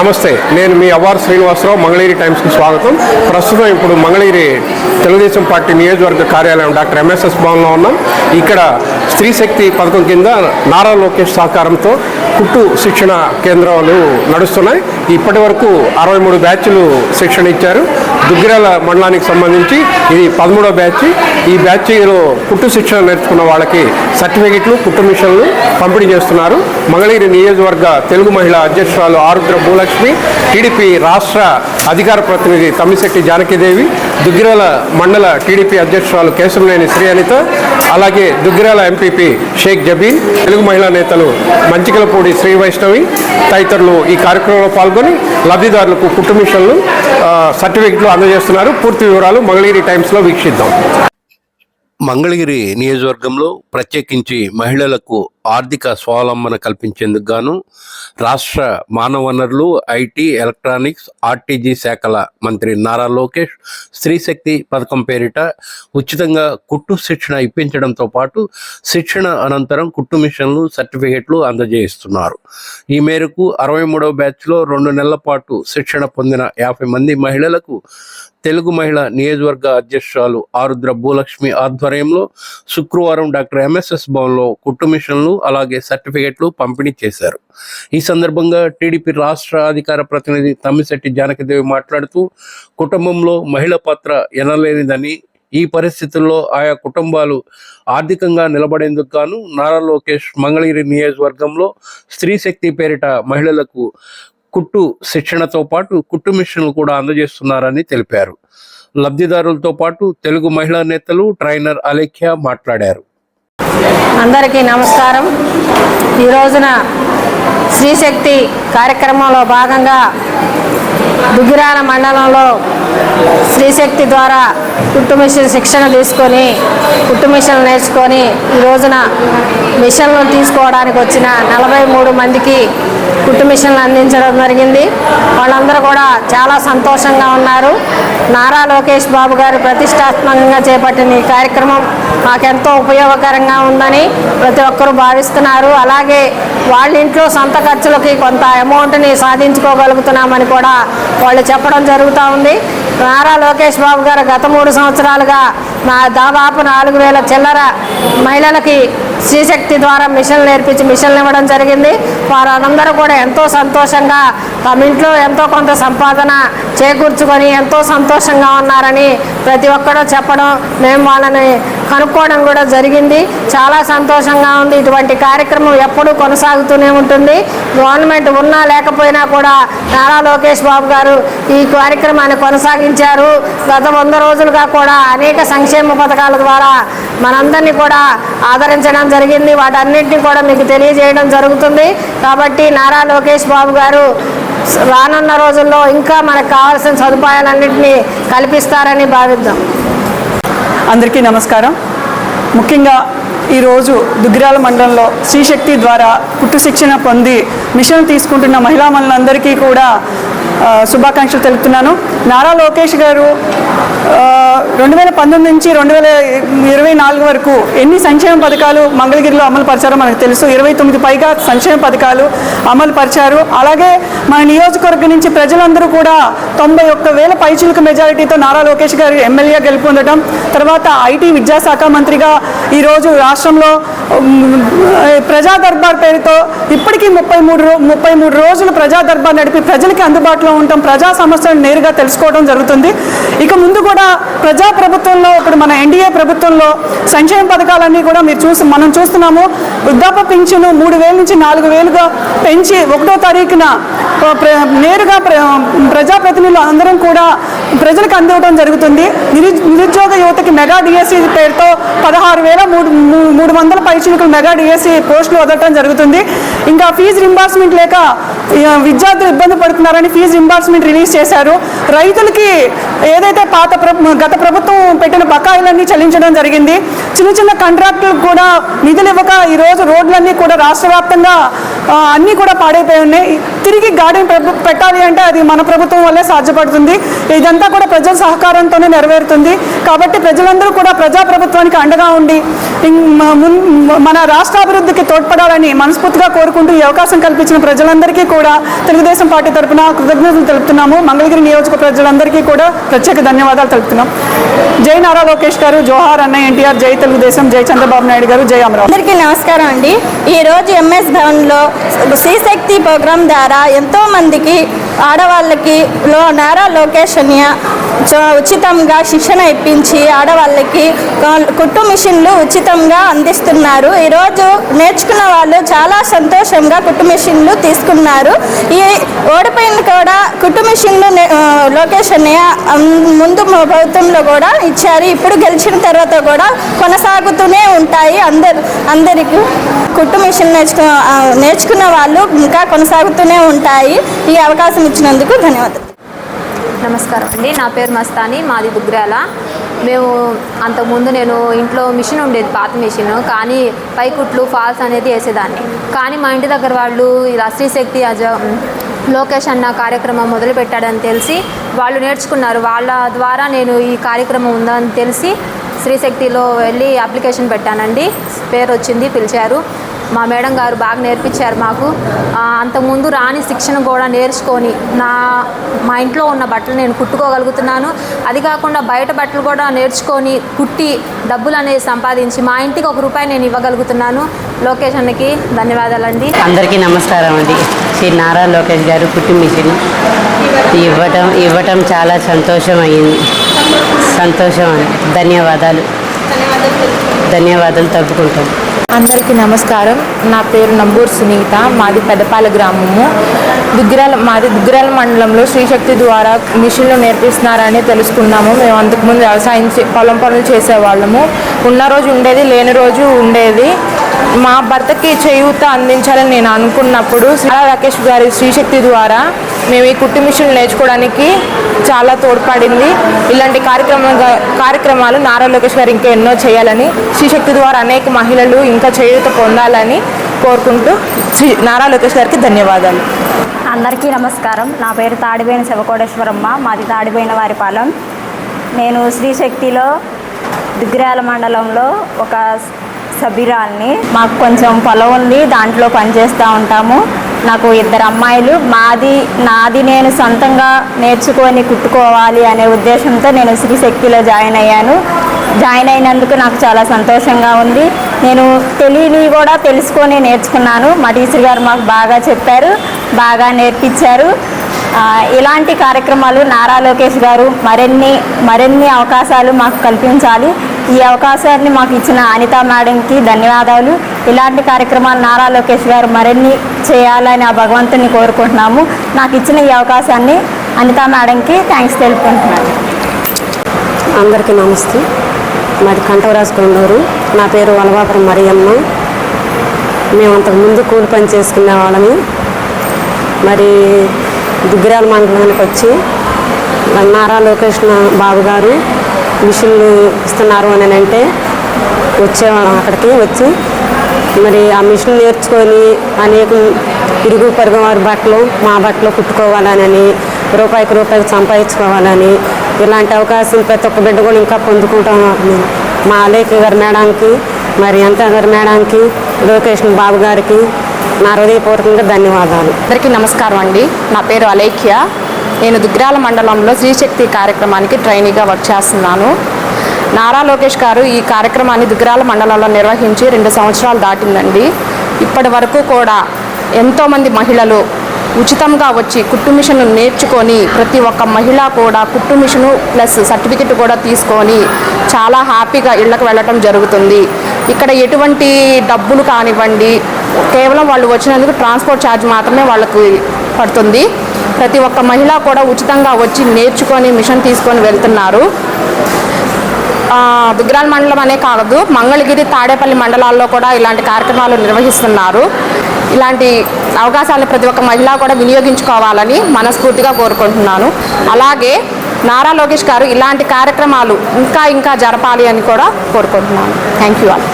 నమస్తే. నేను మీ అవ్వారు శ్రీనివాసరావు మంగళగిరి టైమ్స్కి స్వాగతం. ప్రస్తుతం ఇప్పుడు మంగళగిరి తెలుగుదేశం పార్టీ నియోజకవర్గ కార్యాలయం డాక్టర్ ఎంఎస్ఎస్ భవన్లో ఉన్నాం. ఇక్కడ స్త్రీ శక్తి పథకం కింద నారా లోకేష్ సహకారంతో కుట్టు శిక్షణ కేంద్రాలు నడుస్తున్నాయి. ఇప్పటి వరకు అరవై మూడు బ్యాచ్లు శిక్షణ ఇచ్చారు. దుగ్గిరాల మండలానికి సంబంధించి ఇది పదమూడో బ్యాచ్. ఈ బ్యాచ్లో కుట్టు శిక్షణ నేర్చుకున్న వాళ్ళకి సర్టిఫికెట్లు కుట్టు మిషన్లు పంపిణీ చేస్తున్నారు. మంగళగిరి నియోజకవర్గ తెలుగు మహిళా అధ్యక్షురాలు ఆరుద్ర భూలక్ష్మి టీడీపీ రాష్ట్ర అధికార ప్రతినిధి తమ్మిశెట్టి జానకిదేవి దుగ్గిరాల మండల టీడీపీ అధ్యక్షురాలు కేశవనేని శ్రీ అనిత అలాగే దుగ్గిరాల ఎంపీపీ షేక్ జబీన్ తెలుగు మహిళా నేతలు మంచికలపూడి శ్రీ వైష్ణవి తదితరులు ఈ కార్యక్రమంలో పాల్గొని లబ్ధిదారులకు కుటుంబిషన్లు సర్టిఫికెట్లు అందజేస్తున్నారు. పూర్తి వివరాలు మంగళగిరి టైమ్స్లో వీక్షిద్దాం. మంగళగిరి నియోజకవర్గంలో ప్రత్యేకించి మహిళలకు ఆర్థిక స్వావలంబన కల్పించేందుకు గాను రాష్ట్ర మానవ వనరులు ఐటీ ఎలక్ట్రానిక్స్ ఆర్టీజీ శాఖల మంత్రి నారా లోకేష్ స్త్రీ శక్తి పథకం పేరిట ఉచితంగా కుట్టు శిక్షణ ఇప్పించడంతో పాటు శిక్షణ అనంతరం కుట్టు మిషన్లు సర్టిఫికెట్లు అందజేస్తున్నారు ఈ మేరకు అరవై మూడవ బ్యాచ్లో రెండు నెలల పాటు శిక్షణ పొందిన యాభై మంది మహిళలకు తెలుగు మహిళ నియోజకవర్గ అధ్యక్షురాలు ఆరుద్ర భూలక్ష్మి ఆధ్వర్యంలో శుక్రవారం డాక్టర్ ఎంఎస్ఎస్ భవన్లో కుట్టు మిషన్లు అలాగే సర్టిఫికెట్లు పంపిణీ చేశారు. ఈ సందర్భంగా టీడీపీ రాష్ట్ర అధికార ప్రతినిధి తమ్మిశెట్టి జానకదేవి మాట్లాడుతూ కుటుంబంలో మహిళ పాత్ర ఎనలేనిదని ఈ పరిస్థితుల్లో ఆయా కుటుంబాలు ఆర్థికంగా నిలబడేందుకు గాను నారా లోకేష్ మంగళగిరి నియోజకవర్గంలో స్త్రీ శక్తి పేరిట మహిళలకు కుట్టు శిక్షణతో పాటు కుట్టు మిషన్లు కూడా అందజేస్తున్నారని తెలిపారు. లబ్ధిదారులతో పాటు తెలుగు మహిళా నేతలు ట్రైనర్ అలేఖ్య మాట్లాడారు. అందరికీ నమస్కారం. ఈ రోజున శ్రీశక్తి కార్యక్రమంలో భాగంగా దుగ్గిరాల మండలంలో శ్రీశక్తి ద్వారా కుట్టు మిషన్ శిక్షణ తీసుకొని కుట్టు మిషన్లు నేర్చుకొని ఈ రోజున మిషన్లు తీసుకోవడానికి వచ్చిన నలభై మూడు మందికి కుట్టు మిషన్లు అందించడం జరిగింది. వాళ్ళందరూ కూడా చాలా సంతోషంగా ఉన్నారు. నారా లోకేష్ బాబు గారు ప్రతిష్టాత్మకంగా చేపట్టిన ఈ కార్యక్రమం మాకెంతో ఉపయోగకరంగా ఉందని ప్రతి ఒక్కరూ భావిస్తున్నారు. అలాగే వాళ్ళ ఇంట్లో సొంత ఖర్చులకి కొంత అమౌంట్ని సాధించుకోగలుగుతున్నామని కూడా వాళ్ళు చెప్పడం జరుగుతూ ఉంది. నారా లోకేష్ బాబు గారు గత మూడు సంవత్సరాలుగా మా దాదాపు నాలుగు వేల చిల్లర మహిళలకి శ్రీశక్తి ద్వారా మిషన్లు నేర్పించి మిషన్లు ఇవ్వడం జరిగింది. వారందరూ కూడా ఎంతో సంతోషంగా తమ ఇంట్లో ఎంతో కొంత సంపాదన చేకూర్చుకొని ఎంతో సంతోషంగా ఉన్నారని ప్రతి ఒక్కరూ చెప్పడం మేము వాళ్ళని కనుక్కోవడం కూడా జరిగింది. చాలా సంతోషంగా ఉంది. ఇటువంటి కార్యక్రమం ఎప్పుడూ కొనసాగుతూనే ఉంటుంది. గవర్నమెంట్ ఉన్నా లేకపోయినా కూడా నారా లోకేష్ బాబు గారు ఈ కార్యక్రమాన్ని కొనసాగించారు. గత వంద రోజులుగా కూడా అనేక సంక్షేమ పథకాల ద్వారా మనందరినీ కూడా ఆదరించడం జరిగింది. వాటన్నిటిని కూడా మీకు తెలియజేయడం జరుగుతుంది. కాబట్టి నారా లోకేష్ బాబు గారు రానున్న రోజుల్లో ఇంకా మనకు కావాల్సిన సదుపాయాలన్నింటినీ కల్పిస్తారని భావిద్దాం. అందరికీ నమస్కారం. ముఖ్యంగా ఈరోజు దుగ్గిరాల మండలంలో శ్రీశక్తి ద్వారా కుట్టు శిక్షణ పొంది మిషన్ తీసుకుంటున్న మహిళా మనులందరికీ కూడా శుభాకాంక్షలు తెలుపుతున్నాను. నారా లోకేష్ గారు రెండు వేల పంతొమ్మిది నుంచి రెండు వేల ఇరవై నాలుగు వరకు ఎన్ని సంక్షేమ పథకాలు మంగళగిరిలో అమలు పరిచారో మనకు తెలుసు. ఇరవై తొమ్మిది పైగా సంక్షేమ పథకాలు అమలు పరిచారు. అలాగే మన నియోజకవర్గం నుంచి ప్రజలందరూ కూడా తొంభై ఒక్క వేల పైచులకు మెజారిటీతో నారా లోకేష్ గారు ఎమ్మెల్యే గెలుపొందడం తర్వాత ఐటీ విద్యాశాఖ మంత్రిగా ఈరోజు రాష్ట్ర రాష్ట్రంలో ప్రజా దర్బార్ పేరుతో ఇప్పటికీ ముప్పై మూడు రో ముప్పై మూడు రోజులు ప్రజా దర్బార్ నడిపి ప్రజలకి అందుబాటులో ఉంటాం ప్రజా సమస్యలను నేరుగా తెలుసుకోవడం జరుగుతుంది. ఇక ముందు కూడా ప్రజా ప్రభుత్వంలో ఇప్పుడు మన ఎన్డీఏ ప్రభుత్వంలో సంక్షేమ పథకాలన్నీ కూడా మీరు చూసి మనం చూస్తున్నాము. వృద్ధాప్య పింఛను మూడు వేల నుంచి నాలుగు వేలుగా పెంచి ఒకటో తారీఖున ప్ర- నేరుగా ప్ర- ప్రజాప్రతినిధులు అందరం కూడా ప్రజలకు అందివ్వడం జరుగుతుంది. నిరు నిరుద్యోగ యువతకి మెగా డిఎస్సీ పేరుతో పదహారు వేల మూడు మూడు వందల పైచిలుకలు మెగా డిఎస్సి పోస్టులు వదలటం జరుగుతుంది. ఇంకా ఫీజు రింబార్స్మెంట్ లేక విద్యార్థులు ఇబ్బంది పడుతున్నారని ఫీజు రింబార్స్మెంట్ రిలీజ్ చేశారు. రైతులకి ఏదైతే పాత గత ప్రభుత్వం పెట్టిన బకాయిలన్నీ చెల్లించడం జరిగింది. చిన్న చిన్న కాంట్రాక్టులకు కూడా నిధులు ఇవ్వక ఈరోజు రోడ్లన్నీ కూడా రాష్ట్ర వ్యాప్తంగా అన్నీ కూడా పాడైపోయి ఉన్నాయి. తిరిగి గార్డెన్ పెట్టాలి అంటే అది మన ప్రభుత్వం వల్లే సాధ్యపడుతుంది. ఇదంతా కూడా ప్రజల సహకారంతోనే నెరవేరుతుంది. కాబట్టి ప్రజలందరూ కూడా ప్రజాప్రభుత్వానికి అండగా ఉండి మున్- మన రాష్ట్ర అభివృద్ధికి తోడ్పడాలని మనస్ఫూర్తిగా కోరుకుంటూ ఈ అవకాశం కల్పించిన ప్రజలందరికీ కూడా తెలుగుదేశం పార్టీ తరపున కృతజ్ఞతలు తెలుపుతున్నాము. మంగళగిరి నియోజక ప్రజలందరికీ కూడా ప్రత్యేక ధన్యవాదాలు తెలుపుతున్నాం. జై నారా లోకేష్ గారు జోహార్ అన్న ఎన్టీఆర్ జై తెలుగుదేశం జై చంద్రబాబు నాయుడు గారు జై అమరావతి. అందరికీ నమస్కారం అండి. ఈరోజు ఎంఎస్ భవన్లో శ్రీశక్తి ప్రోగ్రాం ద్వారా ఎంతో మందికి ఆడవాళ్ళకి లో నారా లోకేష్ ఉచితంగా శిక్షణ ఇప్పించి ఆడవాళ్ళకి కుట్టు మిషన్లు ఉచితంగా అందిస్తున్నారు. ఈరోజు నేర్చుకున్న వాళ్ళు చాలా సంతోషంగా కుట్టు మిషన్లు తీసుకున్నారు. ఈ ఓడిపోయిన కూడా కుట్టు మిషన్లు లొకేషన్ ముందు ప్రభుత్వంలో కూడా ఇచ్చారు. ఇప్పుడు గెలిచిన తర్వాత కూడా కొనసాగుతూనే ఉంటాయి. అందరు అందరికి కుట్టు మిషన్ నేర్చుకు నేర్చుకున్న వాళ్ళు ఇంకా కొనసాగుతూనే ఉంటాయి. ఈ అవకాశం ఇచ్చినందుకు ధన్యవాదాలు. నమస్కారం అండి. నా పేరు మస్తాని మాది బుగ్రాల. మేము అంతకుముందు నేను ఇంట్లో మిషన్ ఉండేది పాత మిషన్. కానీ పైకుట్లు ఫాల్స్ అనేది వేసేదాన్ని. కానీ మా ఇంటి దగ్గర వాళ్ళు ఇలా శ్రీశక్తి అజ లోకేష్ అన్న కార్యక్రమం మొదలు పెట్టాడని తెలిసి వాళ్ళు నేర్చుకున్నారు. వాళ్ళ ద్వారా నేను ఈ కార్యక్రమం ఉందని తెలిసి శ్రీశక్తిలో వెళ్ళి అప్లికేషన్ పెట్టానండి. పేరు వచ్చింది పిలిచారు. మా మేడం గారు బాగా నేర్పించారు మాకు. అంతకుముందు రాని శిక్షణ కూడా నేర్చుకొని నా మా ఇంట్లో ఉన్న బట్టలు నేను కుట్టుకోగలుగుతున్నాను. అది కాకుండా బయట బట్టలు కూడా నేర్చుకొని కుట్టి డబ్బులు అనేది సంపాదించి మా ఇంటికి ఒక రూపాయి నేను ఇవ్వగలుగుతున్నాను. లొకేషన్కి ధన్యవాదాలండి. అందరికీ నమస్కారం అండి. శ్రీ నారా లోకేష్ గారు పుట్టి మిషన్ ఇవ్వటం ఇవ్వటం చాలా సంతోషం అయ్యింది సంతోషం అండి. ధన్యవాదాలు. ధన్యవాదాలు తప్పుకుంటాం. అందరికీ నమస్కారం. నా పేరు నంబూరు సునీత. మాది పెదపాల గ్రామము. దుగ్గిరాల మాది దుగ్గిరాల మండలంలో శ్రీశక్తి ద్వారా మిషన్లు నేర్పిస్తున్నారని తెలుసుకున్నాము. మేము అంతకుముందు వ్యవసాయం చే- పొలం పనులు చేసేవాళ్ళము. ఉన్న రోజు ఉండేది లేని రోజు ఉండేది. మా భర్తకి చేయూత అందించాలని నేను అనుకున్నప్పుడు శ్రీ రాకేష్ గారి శ్రీశక్తి ద్వారా మేము ఈ కుట్టు మిషన్లు నేర్చుకోవడానికి చాలా తోడ్పడింది. ఇలాంటి కార్యక్రమం కార్యక్రమాలు నారా లోకేష్ గారు ఇంకా ఎన్నో చేయాలని శ్రీశక్తి ద్వారా అనేక మహిళలు ఇంకా చేయూత పొందాలని కోరుకుంటూ శ్రీ నారా లోకేష్ గారికి ధన్యవాదాలు. అందరికీ నమస్కారం. నా పేరు తాడిపోయిన శివకోటేశ్వరమ్మ మాది తాడిపోయిన వారిపాలెం. నేను శ్రీశక్తిలో దుగ్గిరాల మండలంలో ఒక సభ్యురాల్ని. మాకు కొంచెం పొలం ఉంది దాంట్లో పనిచేస్తూ ఉంటాము. నాకు ఇద్దరు అమ్మాయిలు. మాది నాది నేను సొంతంగా నేర్చుకొని కుట్టుకోవాలి అనే ఉద్దేశంతో నేను శ్రీశక్తిలో జాయిన్ అయ్యాను. జాయిన్ అయినందుకు నాకు చాలా సంతోషంగా ఉంది. నేను తెలియని కూడా తెలుసుకొని నేర్చుకున్నాను. మా టీచర్ గారు మాకు బాగా చెప్పారు బాగా నేర్పించారు. ఇలాంటి కార్యక్రమాలు నారా లోకేష్ గారు మరిన్ని మరిన్ని అవకాశాలు మాకు కల్పించాలి. ఈ అవకాశాన్ని మాకు ఇచ్చిన అనిత మేడంకి ధన్యవాదాలు. ఇలాంటి కార్యక్రమాలు నారా లోకేష్ గారు మరిన్ని చేయాలని ఆ భగవంతుని కోరుకుంటున్నాము. నాకు ఇచ్చిన ఈ అవకాశాన్ని అనిత మేడంకి థ్యాంక్స్ తెలుపుకుంటున్నాను. అందరికీ నమస్తే. మాది కంఠవరాజు కొండూరు. నా పేరు వలవాపురం మరియమ్మ. మేము అంతకుముందు కూలి పని చేసుకునే వాళ్ళని మరి దుగ్గిరాల మండలానికి వచ్చి నారా లోకేష్ణ బాబు గారు మిషన్లు ఇస్తున్నారు అని అంటే వచ్చేవాళ్ళం అక్కడికి వచ్చి మరి ఆ మిషన్ నేర్చుకొని అనేక ఇరుగు పొరుగు వారి బట్టలు మా బట్టలు కుట్టుకోవాలని రూపాయికి రూపాయికి సంపాదించుకోవాలని ఇలాంటి అవకాశం ప్రతి ఒక్క బిడ్డ కూడా ఇంకా పొందుకుంటాం మా అలేఖ గారి మేడానికి మరి ఎంత గారి మేడానికి లోకేష్ బాబు గారికి నా హృదయపూర్వకంగా ధన్యవాదాలు. అందరికీ నమస్కారం అండి. నా పేరు అలేఖ్య. నేను దుగ్రాల మండలంలో శ్రీశక్తి కార్యక్రమానికి ట్రైనీగా వర్క్ చేస్తున్నాను. నారా లోకేష్ గారు ఈ కార్యక్రమాన్ని దుగ్రాల మండలంలో నిర్వహించి రెండు సంవత్సరాలు దాటిందండి. ఇప్పటి వరకు కూడా ఎంతోమంది మహిళలు ఉచితంగా వచ్చి కుట్టు మిషన్ను నేర్చుకొని ప్రతి ఒక్క మహిళ కూడా కుట్టు మిషను ప్లస్ సర్టిఫికెట్ కూడా తీసుకొని చాలా హ్యాపీగా ఇళ్ళకు వెళ్ళటం జరుగుతుంది. ఇక్కడ ఎటువంటి డబ్బులు కానివ్వండి కేవలం వాళ్ళు వచ్చినందుకు ట్రాన్స్పోర్ట్ ఛార్జ్ మాత్రమే వాళ్ళకు పడుతుంది. ప్రతి ఒక్క మహిళ కూడా ఉచితంగా వచ్చి నేర్చుకొని మిషన్ తీసుకొని వెళ్తున్నారు. ఆ, మండలం అనే కాదు మంగళగిరి తాడేపల్లి మండలాల్లో కూడా ఇలాంటి కార్యక్రమాలు నిర్వహిస్తున్నారు. ఇలాంటి అవకాశాలను ప్రతి ఒక్క మహిళ కూడా వినియోగించుకోవాలని మనస్ఫూర్తిగా కోరుకుంటున్నాను. అలాగే నారా లోకేష్ గారు ఇలాంటి కార్యక్రమాలు ఇంకా ఇంకా జరపాలి అని కూడా కోరుకుంటున్నాను. Thank you all